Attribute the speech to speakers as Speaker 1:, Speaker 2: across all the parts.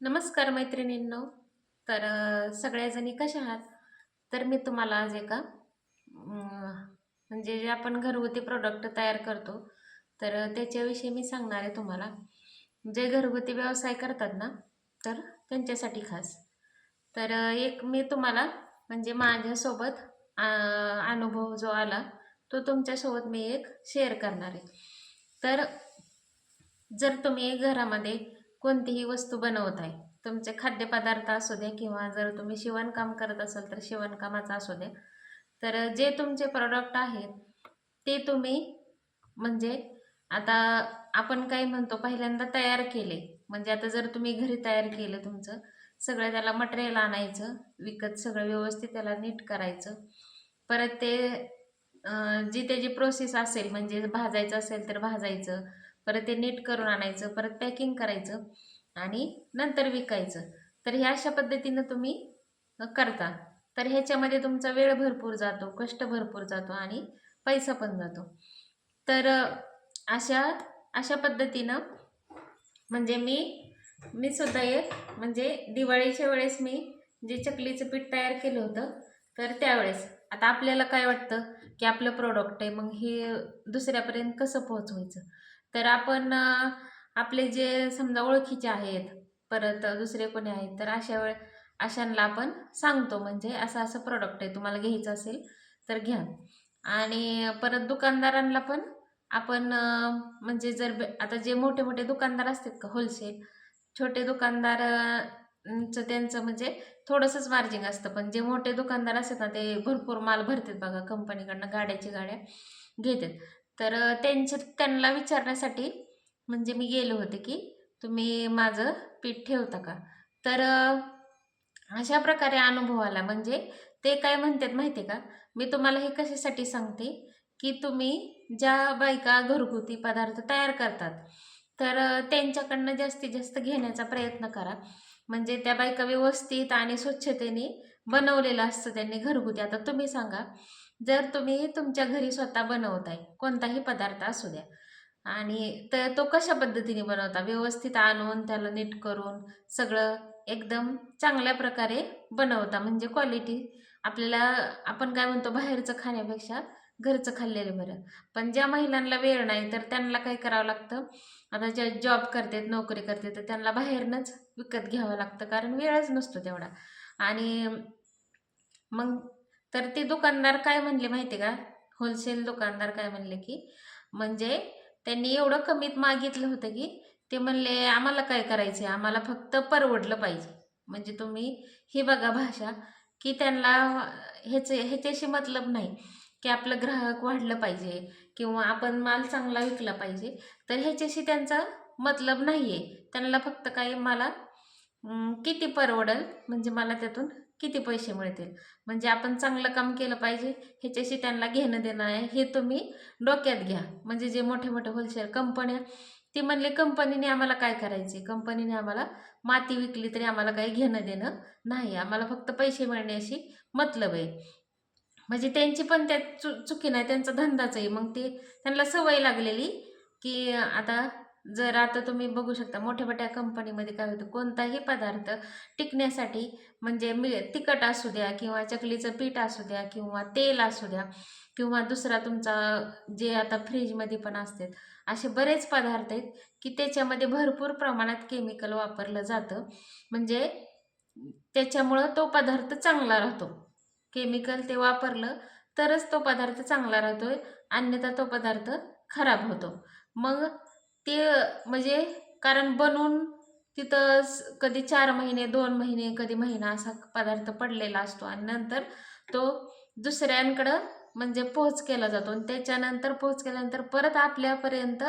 Speaker 1: नमस्कार मैत्रिणींनो. तर सगळ्याजणी कशा आहात? तर मी तुम्हाला आज एका म्हणजे जे आपण घरगुती प्रोडक्ट तयार करतो तर त्याच्याविषयी मी सांगणार आहे तुम्हाला. जे घरगुती व्यवसाय करतात ना तर त्यांच्यासाठी खास. तर एक मी तुम्हाला म्हणजे माझ्यासोबत अनुभव जो आला तो तुमच्यासोबत मी एक शेअर करणार आहे. तर जर तुम्ही घरामध्ये कोणतीही वस्तू बनवत आहे. तुमचे खाद्यपदार्थ असू द्या किंवा जर तुम्ही शिवणकाम करत असाल तर शिवणकामाचं असू द्या तर जे तुमचे प्रॉडक्ट आहेत ते तुम्ही म्हणजे आता आपण काय म्हणतो पहिल्यांदा तयार केले. म्हणजे आता जर तुम्ही घरी तयार केलं तुमचं सगळं त्याला मटेरियल आणायचं विकत सगळं व्यवस्थित त्याला नीट करायचं. परत ते जी त्याची प्रोसेस असेल म्हणजे भाजायचं असेल तर भाजायचं. परत ते नीट करून आणायचं परत पॅकिंग करायचं आणि नंतर विकायचं. तर ह्या अशा पद्धतीनं तुम्ही करता. तर ह्याच्यामध्ये तुमचा वेळ भरपूर जातो कष्ट भरपूर जातो आणि पैसा पण जातो. तर अशा अशा पद्धतीनं म्हणजे मी मी सुद्धा एक म्हणजे दिवाळीच्या वेळेस मी जे चकलीचं पीठ तयार केलं होतं तर त्यावेळेस आता आपल्याला काय वाटतं की आपलं प्रोडक्ट आहे मग हे दुसऱ्यापर्यंत कसं पोहोचवायचं? तर आपण आपले जे समजा ओळखीचे आहेत परत दुसरे कोणी आहेत तर अशा वेळ अशांना आपण सांगतो. म्हणजे असं असं प्रॉडक्ट आहे तुम्हाला घ्यायचं असेल तर घ्या. आणि परत दुकानदारांना पण आपण म्हणजे जर बे- आता जे मोठे मोठे दुकानदार असतात का होलसेल छोटे दुकानदार त्यांचं म्हणजे थोडंसंच मार्जिन असतं. पण जे मोठे दुकानदार असतात ना ते भरपूर माल भरतात बघा कंपनीकडनं गाड्याची गाड्या घेतात. तर त्यांचे त्यांना विचारण्यासाठी म्हणजे मी गेले होते की तुम्ही माझं पीठ ठेवता का? तर अशा प्रकारे अनुभव आला. म्हणजे ते काय म्हणतात माहिती आहे का? मी तुम्हाला हे कशासाठी सांगते की तुम्ही ज्या बायका घरगुती पदार्थ तयार करतात तर त्यांच्याकडनं जास्तीत जास्त घेण्याचा प्रयत्न करा. म्हणजे त्या बायका व्यवस्थित आणि स्वच्छतेने बनवलेलं असतं त्यांनी घरगुती. आता तुम्ही सांगा जर तुम्ही तुमच्या घरी स्वतः बनवताय कोणताही पदार्थ असू द्या. आणि तर तो कशा पद्धतीने बनवता? व्यवस्थित आणून त्याला नीट करून सगळं एकदम चांगल्या प्रकारे बनवता म्हणजे क्वालिटी आपल्याला आपण काय म्हणतो बाहेरचं खाण्यापेक्षा घरचं खाल्लेलं बरं. पण ज्या महिलांना वेळ नाही तर त्यांना काय करावं लागतं? आता ज्या जॉब करतात नोकरी करतात तर त्यांना बाहेरनंच विकत घ्यावं लागतं कारण वेळच नसतो तेवढा. आणि मग तर ते दुकानदार काय म्हणले माहिती का? होलसेल दुकानदार काय म्हणले की म्हणजे त्यांनी एवढं कमीत मागितलं होतं की ते म्हणले आम्हाला काय करायचं आहे आम्हाला फक्त परवडलं पाहिजे. म्हणजे तुम्ही ही बघा भाषा की त्यांना ह्याचे ह्याच्याशी मतलब नाही की आपलं ग्राहक वाढलं पाहिजे किंवा आपण माल चांगला विकला पाहिजे. तर ह्याच्याशी त्यांचा मतलब नाही आहे त्यांना फक्त काही मला किती परवडेल? म्हणजे मला त्यातून किती पैसे मिळतील? म्हणजे आपण चांगलं काम केलं पाहिजे ह्याच्याशी त्यांना घेणं देणं आहे हे तुम्ही डोक्यात घ्या. म्हणजे जे मोठे मोठे होलसेल कंपन्या ते म्हणले कंपनीने आम्हाला काय करायचे? कंपनीने आम्हाला माती विकली तरी आम्हाला काही घेणं देणं नाही. आम्हाला फक्त पैसे मिळण्याशी मतलब आहे. म्हणजे त्यांची पण त्यात चु चुकी नाही त्यांचा धंदाच आहे. मग ते त्यांना सवय लागलेली की आता जर आता तुम्ही बघू शकता मोठ्या मोठ्या कंपनीमध्ये काय होतं कोणताही पदार्थ टिकण्यासाठी म्हणजे मी तिखट असू द्या किंवा चकलीचं पीठ असू द्या किंवा तेल असू द्या किंवा दुसरा तुमचा जे आता फ्रीजमध्ये पण असतात असे बरेच पदार्थ आहेत की त्याच्यामध्ये भरपूर प्रमाणात केमिकल वापरलं जातं. म्हणजे त्याच्यामुळं तो पदार्थ चांगला राहतो. केमिकल ते वापरलं तरच तो पदार्थ चांगला राहतोय अन्यथा तो पदार्थ खराब होतो. मग ते म्हणजे कारण बनवून तिथं स- कधी चार महिने दोन महिने कधी महिना असा पदार्थ पडलेला असतो. आणि नंतर तो दुसऱ्यांकडं म्हणजे पोहोच केला जातो. आणि त्याच्यानंतर पोहोच केल्यानंतर परत आपल्यापर्यंत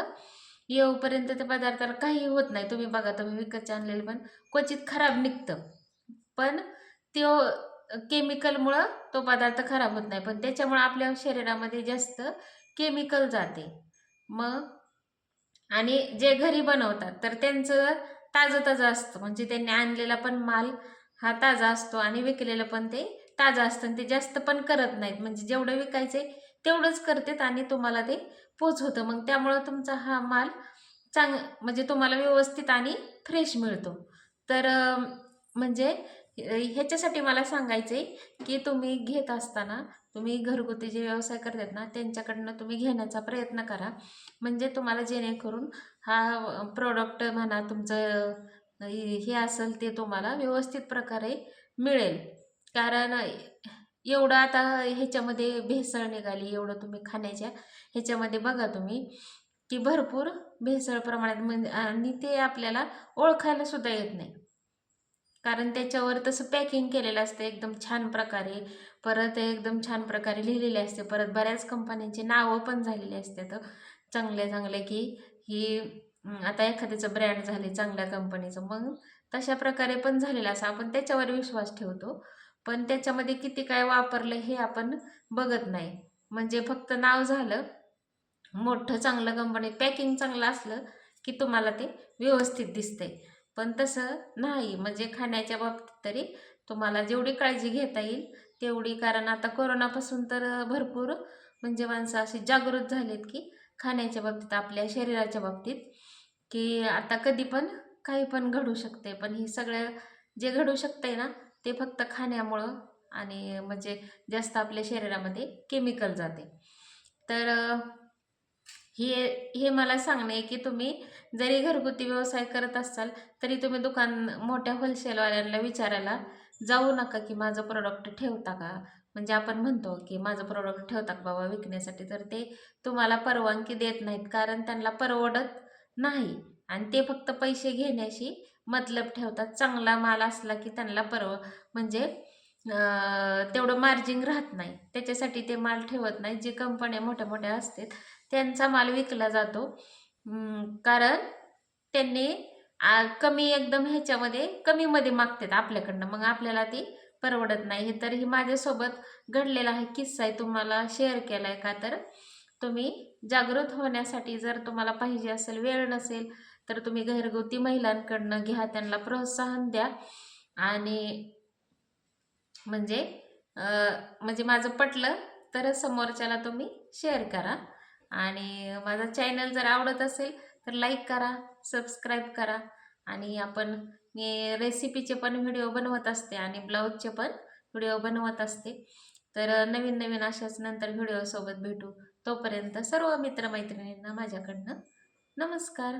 Speaker 1: येऊपर्यंत त्या पदार्थाला काही होत नाही. तुम्ही बघा तुम्ही विकतचे आणलेलं पण क्वचित खराब निघतं. पण तो केमिकलमुळं तो पदार्थ खराब होत नाही. पण त्याच्यामुळं आपल्या शरीरामध्ये जास्त केमिकल जाते. मग आणि जे घरी बनवतात तर त्यांचं ताजं ताजं असतं. म्हणजे त्यांनी आणलेला पण माल हा ताजा असतो आणि विकलेलं पण ते ताजं असतं आणि ते जास्त पण करत नाहीत. म्हणजे जेवढं विकायचे तेवढंच करतात आणि तुम्हाला ते पोचवतं. होतं मग त्यामुळं तुमचा हा माल चांग म्हणजे तुम्हाला व्यवस्थित आणि फ्रेश मिळतो. तर म्हणजे ह्याच्यासाठी मला सांगायचं आहे की तुम्ही घेत असताना तुम्ही घरगुती जे व्यवसाय करतात ना त्यांच्याकडनं तुम्ही घेण्याचा प्रयत्न करा. म्हणजे तुम्हाला जेणेकरून हा प्रोडक्ट म्हणा तुमचं हे असेल ते तुम्हाला व्यवस्थित प्रकारे मिळेल. कारण एवढं आता ह्याच्यामध्ये भेसळ निघाली एवढं तुम्ही खाण्याच्या ह्याच्यामध्ये बघा तुम्ही की भरपूर भेसळ प्रमाणात म्हणजे आणि ते आपल्याला ओळखायला सुद्धा येत नाही. कारण त्याच्यावर तसं पॅकिंग केलेलं असतं एकदम छान प्रकारे. परत एकदम छान प्रकारे लिहिलेले असते. परत बऱ्याच कंपन्यांची नावं पण झालेली असतात चांगले चांगले की ही आता एखाद्याचं ब्रँड झाले चांगल्या कंपनीचं मग तशा प्रकारे पण झालेलं असं आपण त्याच्यावर विश्वास ठेवतो. पण त्याच्यामध्ये किती काय वापरलं हे आपण बघत नाही. म्हणजे फक्त नाव झालं मोठं चांगलं कंपनी पॅकिंग चांगलं असलं की तुम्हाला ते व्यवस्थित दिसतंय. पण तसं नाही. म्हणजे खाण्याच्या बाबतीत तरी तुम्हाला जेवढी काळजी घेता येईल तेवढी. कारण आता कोरोनापासून तर भरपूर म्हणजे माणसं अशी जागृत झालीत की खाण्याच्या बाबतीत आपल्या शरीराच्या बाबतीत की आता कधी पण काही पण घडू शकते पण ही सगळं जे घडू शकते ना ते फक्त खाण्यामुळं आणि म्हणजे जास्त आपल्या शरीरामध्ये केमिकल जाते. तर हे हे मला सांगणे आहे की तुम्ही जरी घरगुती व्यवसाय करत असाल तरी तुम्ही दुकान मोठ्या होलसेलवाल्यांना विचारायला जाऊ नका की माझं प्रोडक्ट ठेवता का? म्हणजे आपण म्हणतो की माझं प्रोडक्ट ठेवता का बाबा विकण्यासाठी? तर ते तुम्हाला परवानगी देत नाहीत कारण त्यांना परवडत नाही. आणि ते फक्त पैसे घेण्याशी मतलब ठेवतात. चांगला माल असला की त्यांना परव म्हणजे तेवढं मार्जिन राहत नाही. त्याच्यासाठी ते माल ठेवत नाही. जे कंपन्या मोठ्या मोठ्या असतात त्यांचा माल विकला जातो. कारण त्यांनी कमी एकदम ह्याच्यामध्ये कमीमध्ये मागतात आपल्याकडनं. मग आपल्याला ती परवडत नाही. हे तर ही माझ्यासोबत घडलेला आहे किस्सा आहे. तुम्हाला शेअर केला आहे का तर तुम्ही जागृत होण्यासाठी जर तुम्हाला पाहिजे असेल वेळ नसेल तर तुम्ही घरगुती महिलांकडनं घ्या. त्यांना प्रोत्साहन द्या. आणि म्हणजे म्हणजे माझं पटलं तर समोरच्याला तुम्ही शेअर करा. आणि माझा चॅनल जर आवडत असेल तर लाईक करा सबस्क्राईब करा. आणि आपण मी रेसिपीचे पण व्हिडिओ बनवत असते आणि ब्लाऊजचे पण व्हिडिओ बनवत असते. तर नवीन नवीन अशाच नंतर व्हिडिओसोबत भेटू. तोपर्यंत सर्व मित्रमैत्रिणींना माझ्याकडनं नमस्कार.